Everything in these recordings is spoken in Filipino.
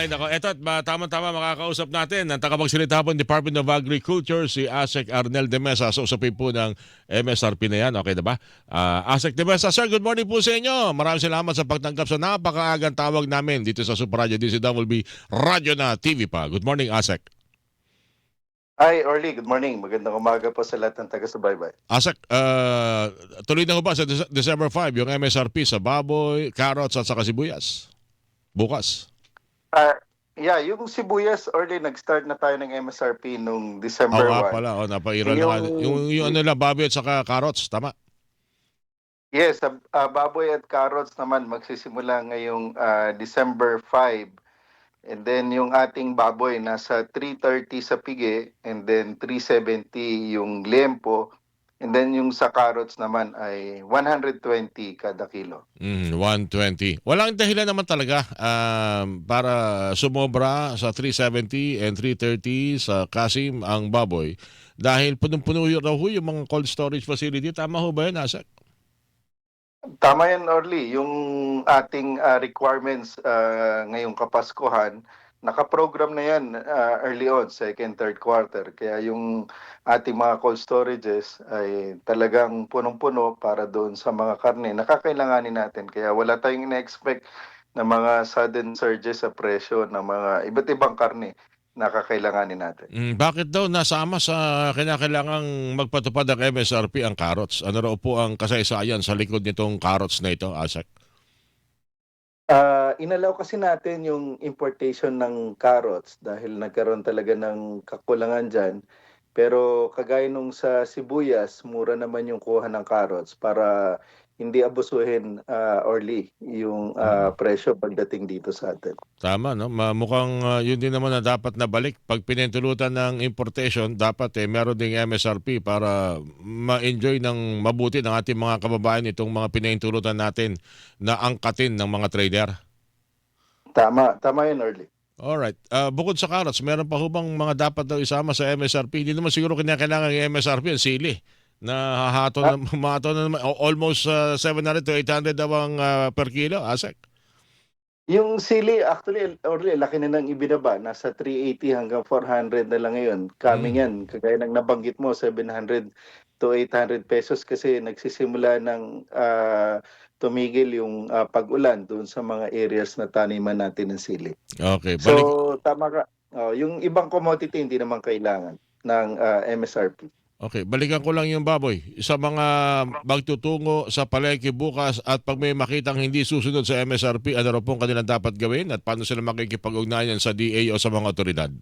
Ay, nako. Eto, at tama-tama makakausap natin ang tagapagsalita po ng Department of Agriculture, si Asek Arnel de Mesa. So, usapin po ng MSRP na yan. Okay na ba? Ah, Asek de Mesa, sir, good morning po sa inyo. Maraming salamat sa pagtanggap sa napakaagang tawag namin dito sa Super Radio DCWB Radio na TV pa. Good morning, Asek. Hi, Orly. Good morning. Magandang umaga po sa lahat ng taga-subaybay. Asek, ah, tuloy na ho ba sa Dece- December 5 yung MSRP sa baboy, carrots at saka sibuyas? Bukas. Ah, yeah, yung sibuyas, Orly, nag-start na tayo ng MSRP nung Oo December nga 1. pala. Oh, napairal na nga. Yung- Yung, yung ano na, baboy at saka carrots. Tama. Yes, ah, ah, baboy at carrots naman magsisimula ngayong ah, December 5. And then yung ating baboy nasa 330 sa pige and then 370 yung liempo. And then yung sa carrots naman ay 120 kada kilo. Mm, 120. Walang dahilan naman talaga um, para sumobra sa 370 and 330 sa Kasim ang baboy. Dahil punong-puno raw ho yung mga cold storage facility. Tama ho ba yun, Asek? Tama yan, Orly. Yung ating ah, requirements ah, ngayong Kapaskuhan, nakaprogram na yan ah, early on, second, third quarter. Kaya yung ating mga cold storages ay talagang punong-puno para doon sa mga karne. Nakakailanganin natin. Kaya wala tayong ina-expect na mga sudden surges sa presyo ng mga iba't ibang karne na kakailanganin natin. Mm, bakit daw nasama sa kinakailangang magpatupad ng MSRP ang carrots? Ano raw po ang kasaysayan sa likod nitong carrots na ito, Asek? Ah, inalaw kasi natin yung importation ng carrots dahil nagkaroon talaga ng kakulangan diyan. Pero kagaya nung sa sibuyas, mura naman yung kuha ng carrots para hindi abusuhin ah, Orly yung ah, presyo pagdating dito sa atin. Tama, no? Mukhang ah, yun din naman na dapat na balik. Pag pinintulutan ng importation, dapat eh meron ding MSRP para ma-enjoy ng mabuti ng ating mga kababayan itong mga pinintulutan natin na angkatin ng mga trader. Tama, tama yun Orly. Alright. Ah, bukod sa carrots, meron pa ho bang mga dapat daw isama sa MSRP? Hindi naman siguro kinakailangan yung MSRP ang sili na hahato na, mahato na naman, almost ah, 700 to 800 daw ang ah, per kilo, Asek. Yung sili, actually, Orly, laki na nang ibinaba. Nasa 380 hanggang 400 na lang ngayon. Coming yan. Kagaya ng nabanggit mo, 700 to 800 pesos kasi nagsisimula ng ah, tumigil yung ah, pag-ulan doon sa mga areas na taniman natin ng sili. Okay, balik. So, tama ka. Oh, yung ibang commodity hindi naman kailangan ng ah, MSRP. Okay, balikan ko lang yung baboy. Sa mga magtutungo sa palengke bukas at pag may makitang hindi susunod sa MSRP, ano pong kanilang dapat gawin at paano sila makikipag-ugnayan sa DA o sa mga otoridad?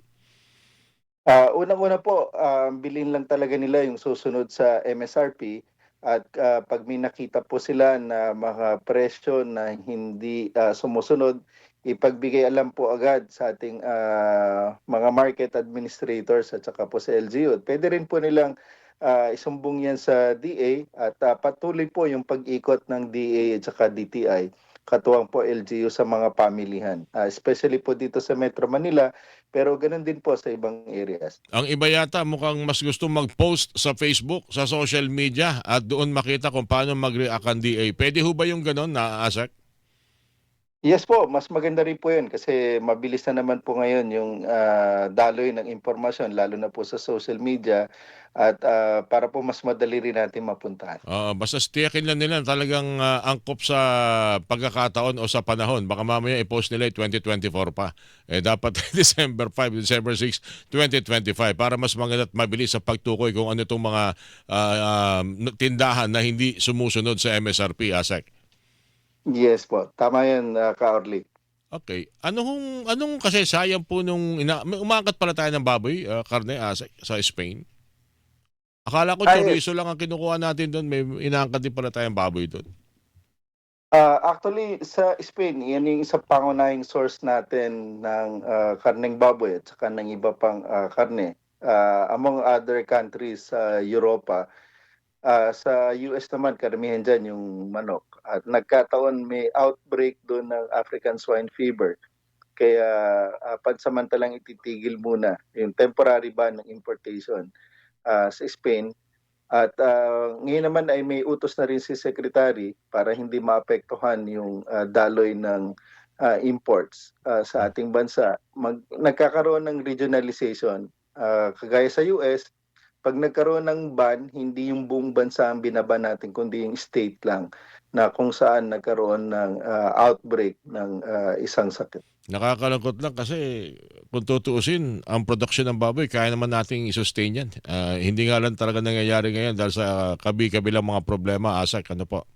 Ah, unang-una po, ah, bilhin lang talaga nila yung susunod sa MSRP at ah, pag may nakita po sila na mga presyo na hindi ah, sumusunod, ipagbigay alam po agad sa ating ah, mga market administrators at saka po sa LGU. Pwede rin po nilang ah, isumbong yan sa DA at ah, patuloy po yung pag-ikot ng DA at saka DTI katuwang po LGU sa mga pamilihan. Ah, especially po dito sa Metro Manila, pero ganun din po sa ibang areas. Ang iba yata mukhang mas gusto mag-post sa Facebook, sa social media at doon makita kung paano mag-react ang DA. Pwede ho ba yung ganon na Asek? Yes po, mas maganda rin po yun kasi mabilis na naman po ngayon yung ah, daloy ng impormasyon lalo na po sa social media at ah, para po mas madali rin natin mapuntahan. Ah, basta tiyakin lang nila talagang ah, angkop sa pagkakataon o sa panahon. Baka mamaya i-post nila eh, 2024 pa. Eh, dapat December 5, December 6, 2025 para mas maganda at mabilis sa pagtukoy kung ano itong mga ah, ah, tindahan na hindi sumusunod sa MSRP, Asek. Yes po, tama yan ah, Ka-Orly. Okay. Anong anong kasi sayang po nung ina, may umakat pala tayo ng baboy, ah, karne Asek, sa Spain? Akala ko Ay, chorizo lang ang kinukuha natin doon. May inaangkat din pala tayong baboy doon. Ah, actually, sa Spain, yan yung isang pangunahing source natin ng ah, karneng baboy at saka ng iba pang ah, karne. Ah, among other countries sa Europa, Ah, sa US naman, karamihan dyan yung manok. At nagkataon may outbreak doon ng African swine fever. Kaya uh, pansamantalang ititigil muna yung temporary ban ng importation ah, sa Spain. At ah, ngayon naman ay may utos na rin si Secretary para hindi maapektuhan yung ah, daloy ng ah, imports ah, sa ating bansa. Mag, nagkakaroon ng regionalization. Ah, kagaya sa US, pag nagkaroon ng ban, hindi yung buong bansa ang binaban natin, kundi yung state lang na kung saan nagkaroon ng ah, outbreak ng ah, isang sakit. Nakakalungkot lang kasi kung tutuusin, ang production ng baboy, kaya naman nating i-sustain yan. Ah, hindi nga lang talaga nangyayari ngayon dahil sa kabi-kabilang mga problema, Asak, ano po?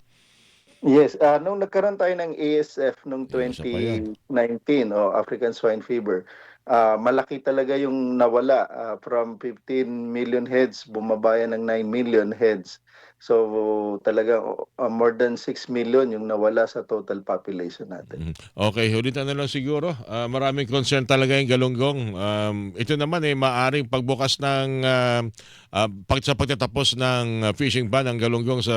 Yes, ah nung nagkaroon tayo ng ASF noong Yes, isa pa yan. 2019 o African Swine Fever, ah malaki talaga yung nawala ah, from 15 million heads bumaba yan ng 9 million heads. So talaga ah, more than 6 million yung nawala sa total population natin. Mhm. Okay, ulitan na lang siguro. Ah, maraming concern talaga yung galunggong. Um, ito naman eh, maaring pagbukas ng ah, ah, pag sa pagtatapos ng fishing ban ng galunggong sa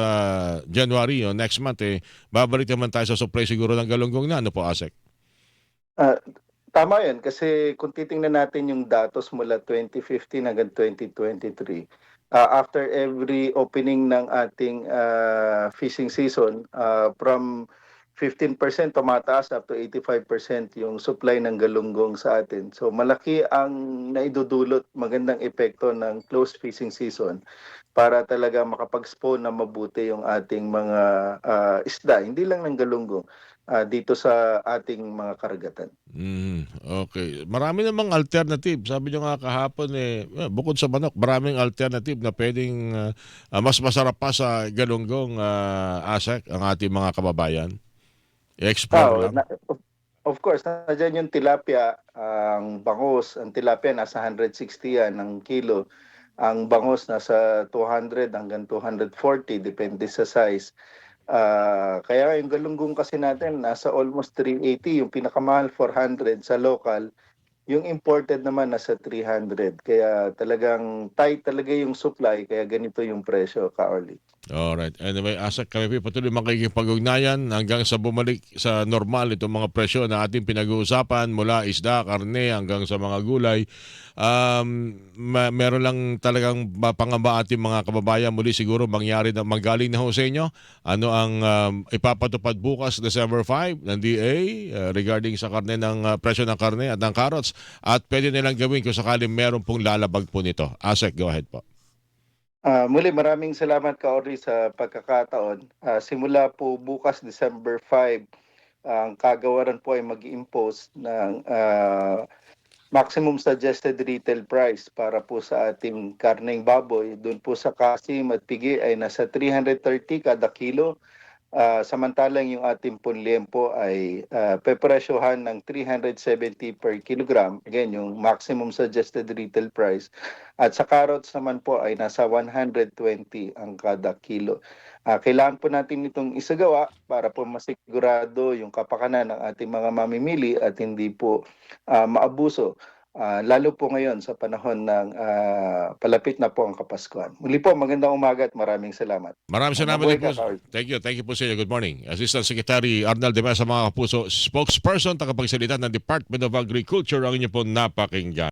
January o next month eh, babalik naman tayo sa supply siguro ng galunggong na. Ano po, Asek? Tama yan kasi kung titingnan natin yung datos mula 2015 hanggang 2023, ah, after every opening ng ating ah, fishing season, ah, from 15% tumataas up to 85% yung supply ng galunggong sa atin. So malaki ang naidudulot magandang epekto ng closed fishing season para talaga makapag-spawn na mabuti yung ating mga ah, isda, hindi lang ng galunggong, ah, dito sa ating mga karagatan. Mm, okay. Marami namang alternative. Sabi nyo nga kahapon eh, eh, bukod sa manok, maraming alternative na pwedeng ah, mas masarap pa sa galunggong ah, Asek, ang ating mga kababayan. I-explore Ah, lang. na- of, course, nandiyan yung tilapia, ang bangos, ang tilapia nasa 160 yan ang kilo. Ang bangos nasa 200 hanggang 240 depende sa size. Ah, kaya yung galunggong kasi natin nasa almost 380, yung pinakamahal 400 sa local. Yung imported naman nasa 300. Kaya talagang tight talaga yung supply kaya ganito yung presyo, ka-Orly. Alright. Anyway, Asek, kami po patuloy makikipag-ugnayan hanggang sa bumalik sa normal itong mga presyo na ating pinag-uusapan mula isda, karne, hanggang sa mga gulay. Um, ma- meron lang talagang pangamba ating mga kababayan muli siguro mangyari na magaling na ho sa inyo. Ano ang um, ipapatupad bukas December 5 ng DA uh, regarding sa karne ng uh, presyo ng karne at ng carrots at pwede nilang gawin kung sakaling meron pong lalabag po nito. Asek, go ahead po. Ah, muli maraming salamat ka Ori sa pagkakataon. Ah, simula po bukas December 5, ang kagawaran po ay mag-impose ng ah, maximum suggested retail price para po sa ating karneng baboy. Doon po sa kasim at pigi ay nasa 330 kada kilo. Ah, samantalang yung ating punliempo ay uh, pepresyohan ng 370 per kilogram. Again, yung maximum suggested retail price. At sa carrots naman po ay nasa 120 ang kada kilo. Ah, kailangan po natin itong isagawa para po masigurado yung kapakanan ng ating mga mamimili at hindi po ah, maabuso. Ah, lalo po ngayon sa panahon ng ah, palapit na po ang Kapaskuhan. Muli po, magandang umaga at maraming salamat. Maraming salamat din po. ka. Thank you. Thank you po sa inyo. Good morning. Assistant Secretary Arnald De Mesa, mga kapuso, spokesperson, tagapagsalita ng Department of Agriculture, ang inyo po napakinggan.